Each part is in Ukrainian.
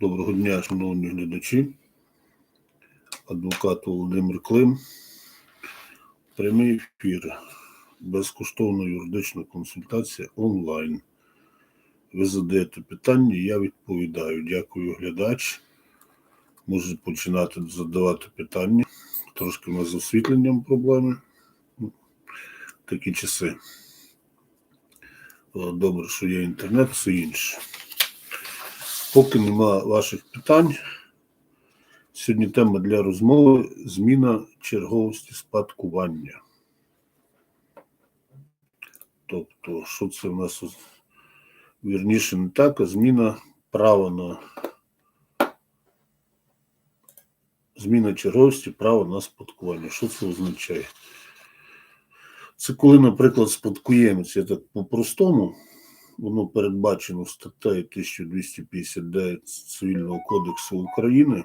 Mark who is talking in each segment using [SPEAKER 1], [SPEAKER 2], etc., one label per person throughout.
[SPEAKER 1] Доброго дня, шановні глядачі. Адвокат Володимир Клим. Прямий ефір. Безкоштовна юридична консультація онлайн. Ви задаєте питання, я відповідаю. Дякую, глядач. Може починати задавати питання. Трошки у нас з освітленням проблеми. Такі часи. Добре, що є інтернет, все інше. Поки нема ваших питань, сьогодні тема для розмови зміна черговості спадкування. Тобто, що це в нас вірніше не так, а зміна права на зміна черговості права на спадкування. Що це означає? Це коли, наприклад, спадкоємець, я так по-простому, воно передбачено статтею 1259 Цивільного кодексу України.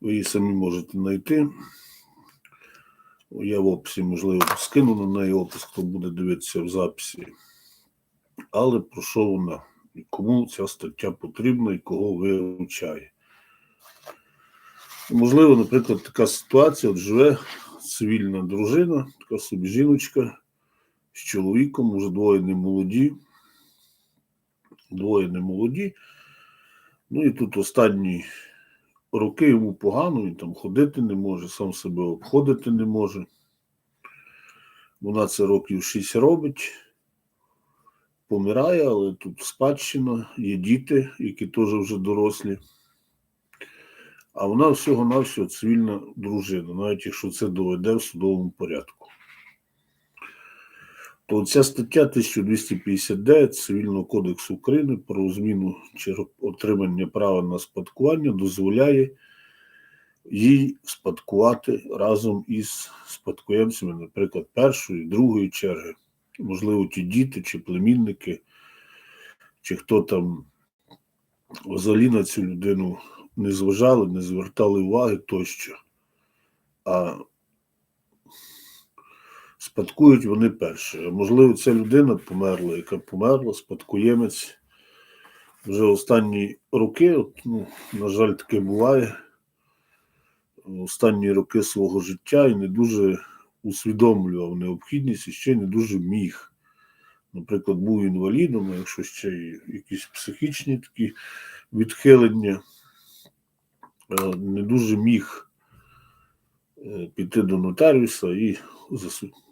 [SPEAKER 1] Ви її самі можете знайти. Я в описі, можливо, скину на неї опис, хто буде дивитися в записі. Але про що вона? І кому ця стаття потрібна і кого виручає? Можливо, наприклад, така ситуація, от живе цивільна дружина, така собі жіночка з чоловіком, уже двоє не молоді. Двоє не молоді. Ну і тут останні роки йому погано, він там ходити не може, сам себе обходити не може. Вона це років 6 робить, помирає, але тут спадщина, є діти, які теж вже дорослі. А вона всього-навсього цивільна дружина, навіть якщо це доведе в судовому порядку. То ця стаття 1259 Цивільного кодексу України про зміну чи отримання права на спадкування дозволяє їй спадкувати разом із спадкоємцями, наприклад, першої, другої черги, можливо, ті діти чи племінники, чи хто там взагалі на цю людину не зважали, не звертали уваги тощо. А спадкують вони перші. Можливо, ця людина померла, яка померла, спадкоємець. Вже останні роки, от, ну, на жаль, таке буває. Останні роки свого життя і не дуже усвідомлював необхідність і ще не дуже міг. Наприклад, був інвалідом, якщо ще й якісь психічні такі відхилення, е, не дуже міг е, піти до нотаріуса і засу-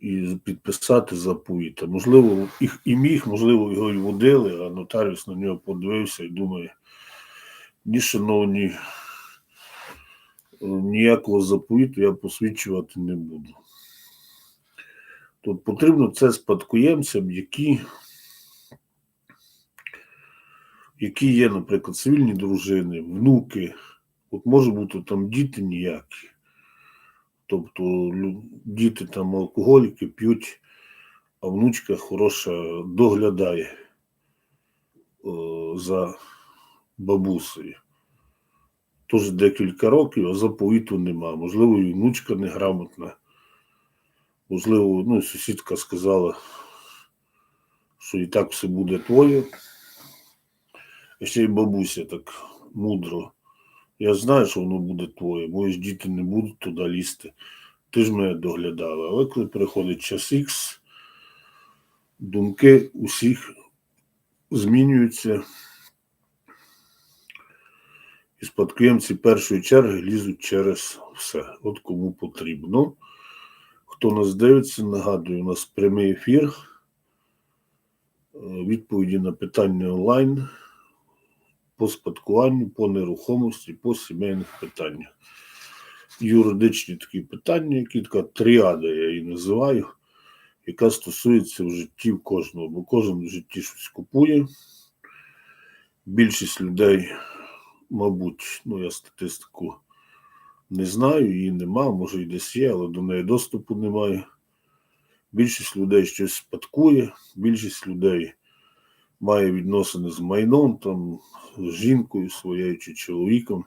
[SPEAKER 1] і підписати заповіта. Можливо, і, і міг, можливо, його й водили, а нотаріус на нього подивився і думає, ні, шановні, ніякого заповіту я посвідчувати не буду. Тут потрібно це спадкоємцям, які, які є, наприклад, цивільні дружини, внуки, от може бути там діти ніякі. Тобто діти там алкоголіки п'ють, а внучка хороша доглядає о, за бабусею. Тож декілька років, а заповіту нема. Можливо, і внучка неграмотна. Можливо, ну, сусідка сказала, що і так все буде твоє. А ще й бабуся так мудро. Я знаю, що воно буде твоє, мої ж діти не будуть туди лізти. Ти ж мене доглядала. Але коли приходить час Х, думки усіх змінюються. І спадкоємці першої черги лізуть через все. От кому потрібно. Хто нас дивиться, нагадую, у нас прямий ефір. Е, Відповіді на питання онлайн по спадкуванню, по нерухомості, по сімейних питаннях. Юридичні такі питання, які така тріада, я її називаю, яка стосується в житті кожного, бо кожен в житті щось купує. Більшість людей, мабуть, ну я статистику не знаю, її нема, може і десь є, але до неї доступу немає. Більшість людей щось спадкує, більшість людей має відносини з майном, там, з жінкою своєю чи чоловіком,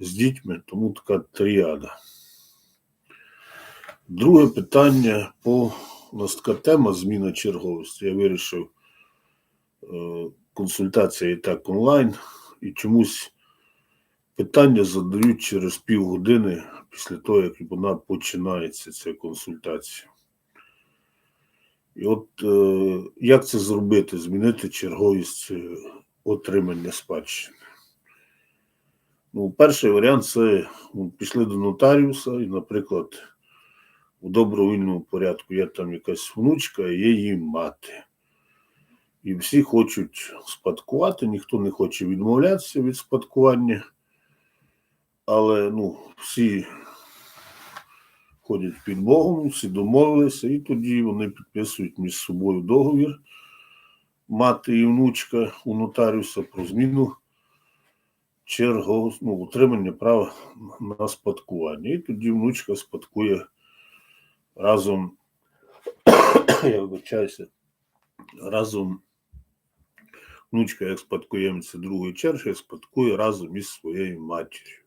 [SPEAKER 1] з дітьми, тому така тріада. Друге питання по у нас така тема зміна черговості. Я вирішив е, консультація і так онлайн, і чомусь питання задають через півгодини після того, як вона починається, ця консультація. І от е, як це зробити? Змінити черговість е, отримання спадщини. Ну, перший варіант це ну, пішли до нотаріуса, і, наприклад, у добровільному порядку є там якась внучка, є її мати. І всі хочуть спадкувати, ніхто не хоче відмовлятися від спадкування, але ну, всі ходять під Богом, всі домовилися, і тоді вони підписують між собою договір мати і внучка у нотаріуса про зміну черго, ну, утримання права на спадкування. І тоді внучка спадкує разом, я вибачаюся, разом внучка, як спадкоємця другої черги, спадкує разом із своєю матір'ю.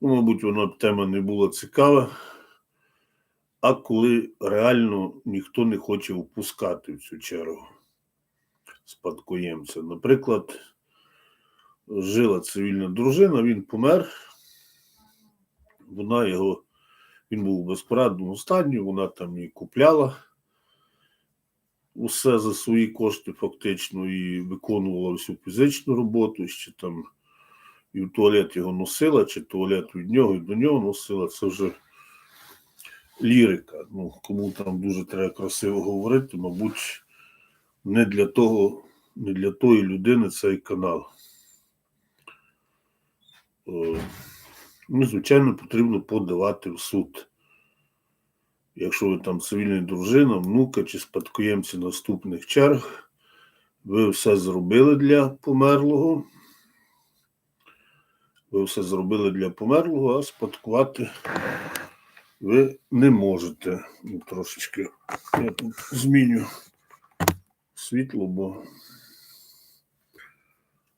[SPEAKER 1] Ну, мабуть, вона тема не була цікава. А коли реально ніхто не хоче впускати в цю чергу спадкоємця. Наприклад, жила цивільна дружина, він помер, вона його, він був у безпорадному стані, вона там і купляла усе за свої кошти, фактично, і виконувала всю фізичну роботу, ще там і в туалет його носила, чи туалет від нього і до нього носила. Це вже лірика. Ну, кому там дуже треба красиво говорити, мабуть, не для того, не для тої людини цей канал. Е, Ну, звичайно, потрібно подавати в суд. Якщо ви там цивільна дружина, внука чи спадкоємці наступних черг, ви все зробили для померлого. Ви все зробили для померлого, а спадкувати ви не можете. Ну, Трошечки я тут зміню світло, бо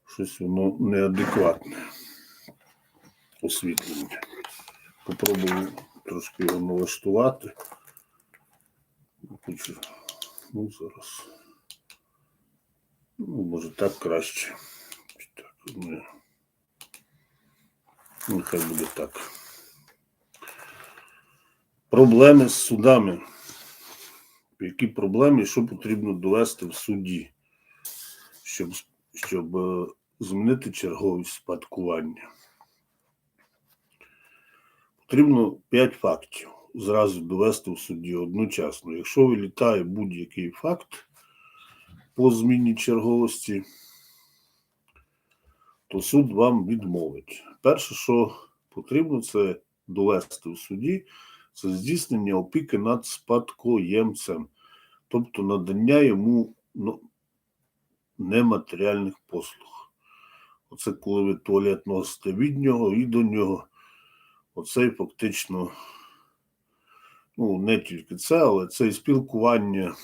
[SPEAKER 1] щось воно неадекватне освітлення. Попробую трошки його налаштувати. Ну, зараз. Ну, може так краще. Так, не. Ну, хай буде так. Проблеми з судами. Які проблеми що потрібно довести в суді, щоб, щоб е, змінити черговість спадкування? Потрібно 5 фактів зразу довести в суді одночасно. Якщо вилітає будь-який факт по зміні черговості, то суд вам відмовить. Перше, що потрібно, це довести в суді, це здійснення опіки над спадкоємцем, тобто надання йому ну, нематеріальних послуг. Оце коли ви туалет носите від нього і до нього. Оце фактично, ну, не тільки це, але це і спілкування,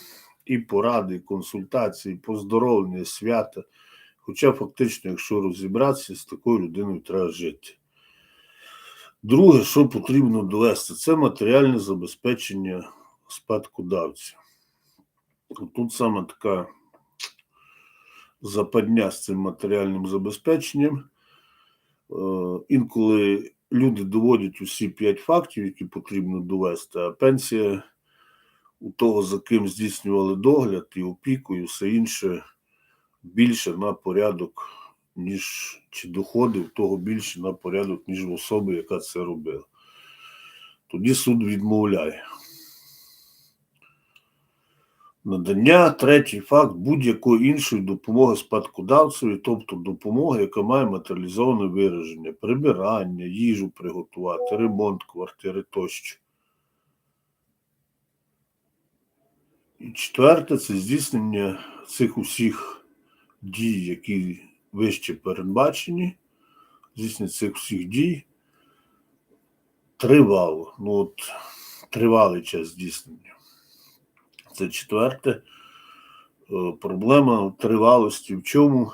[SPEAKER 1] і поради, і консультації, поздоровлення, свята. Хоча фактично, якщо розібратися, з такою людиною треба жити. Друге, що потрібно довести, це матеріальне забезпечення спадкодавця. Тут саме така западня з цим матеріальним забезпеченням. Е, Інколи люди доводять усі п'ять фактів, які потрібно довести, а пенсія у того, за ким здійснювали догляд і опіку, і все інше більше на порядок, ніж чи доходи того більше на порядок, ніж в особи, яка це робила. Тоді суд відмовляє. Надання третій факт будь-якої іншої допомоги спадкодавцеві, тобто допомоги, яка має матеріалізоване вираження, прибирання, їжу приготувати, ремонт квартири тощо. І четверте це здійснення цих усіх дій, які вище передбачені, здійснення цих всіх дій тривало. Ну от тривалий час здійснення. Це четверте. Е, Проблема тривалості в чому?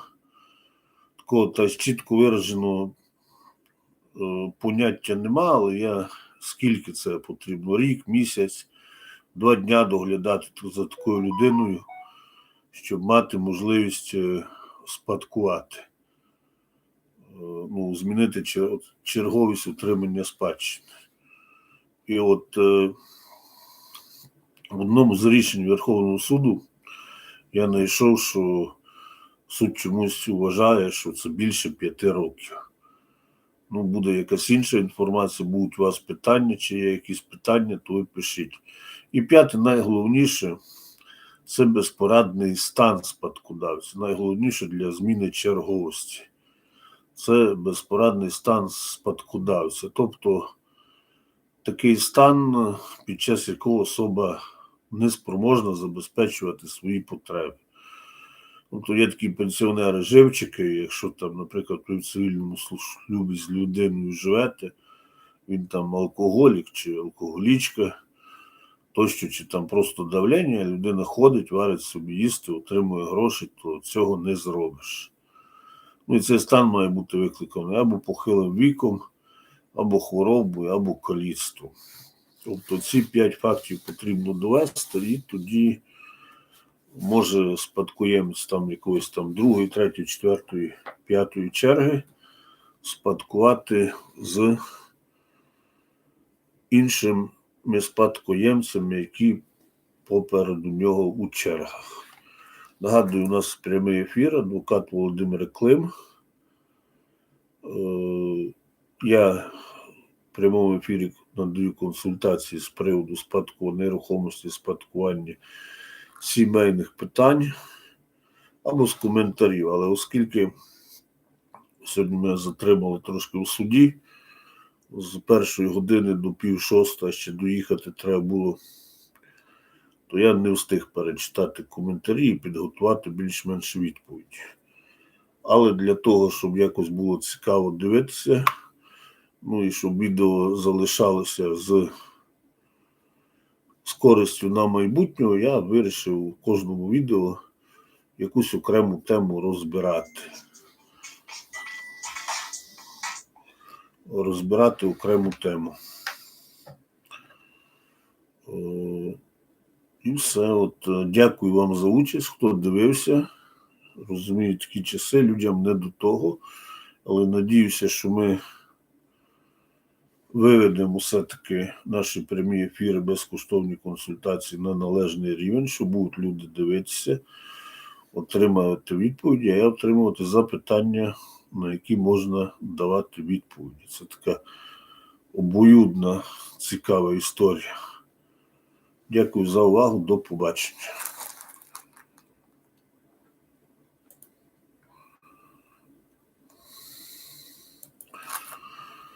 [SPEAKER 1] Такого та чітко вираженого е, поняття нема, але я скільки це потрібно? Рік, місяць, два дня доглядати за такою людиною, щоб мати можливість е, спадкувати, Е, ну, змінити черговість отримання спадщини. І от е, в одному з рішень Верховного суду я знайшов, що суд чомусь вважає, що це більше п'яти років. Ну, буде якась інша інформація, будуть у вас питання, чи є якісь питання, то ви пишіть. І п'яте, найголовніше, це безпорадний стан спадкодавця. Найголовніше для зміни черговості. Це безпорадний стан спадкодавця. Тобто такий стан, під час якого особа не спроможна забезпечувати свої потреби. Тобто є такі пенсіонери-живчики, якщо там, наприклад, в цивільному шлюбі з людиною живете, він там алкоголік чи алкоголічка, тощо, чи там просто давлення, людина ходить, варить собі їсти, отримує гроші, то цього не зробиш. Ну і цей стан має бути викликаний або похилим віком, або хворобою, або каліцтвом. Тобто ці п'ять фактів потрібно довести, і тоді може спадкоємець там якоїсь там другої, третьої, четвертої, п'ятої черги спадкувати з іншими спадкоємцями, які попереду нього у чергах. Нагадую, у нас прямий ефір, адвокат Володимир Клим. Е, Я в прямому ефірі надаю консультації з приводу спадку нерухомості, спадкування сімейних питань або з коментарів. Але оскільки сьогодні мене затримали трошки у суді, з першої години до пів шоста ще доїхати треба було, то я не встиг перечитати коментарі і підготувати більш-менш відповідь. Але для того, щоб якось було цікаво дивитися, ну і щоб відео залишалося з, з користю на майбутнього, я вирішив у кожному відео якусь окрему тему розбирати. Розбирати окрему тему. Е, І все. От, е, дякую вам за участь, хто дивився. Розумію, такі часи людям не до того, але надіюся, що ми виведемо все-таки наші прямі ефіри, безкоштовні консультації на належний рівень, що будуть люди дивитися, отримувати відповіді, а я отримувати запитання, на які можна давати відповіді. Це така обоюдна, цікава історія. Дякую за увагу. До побачення.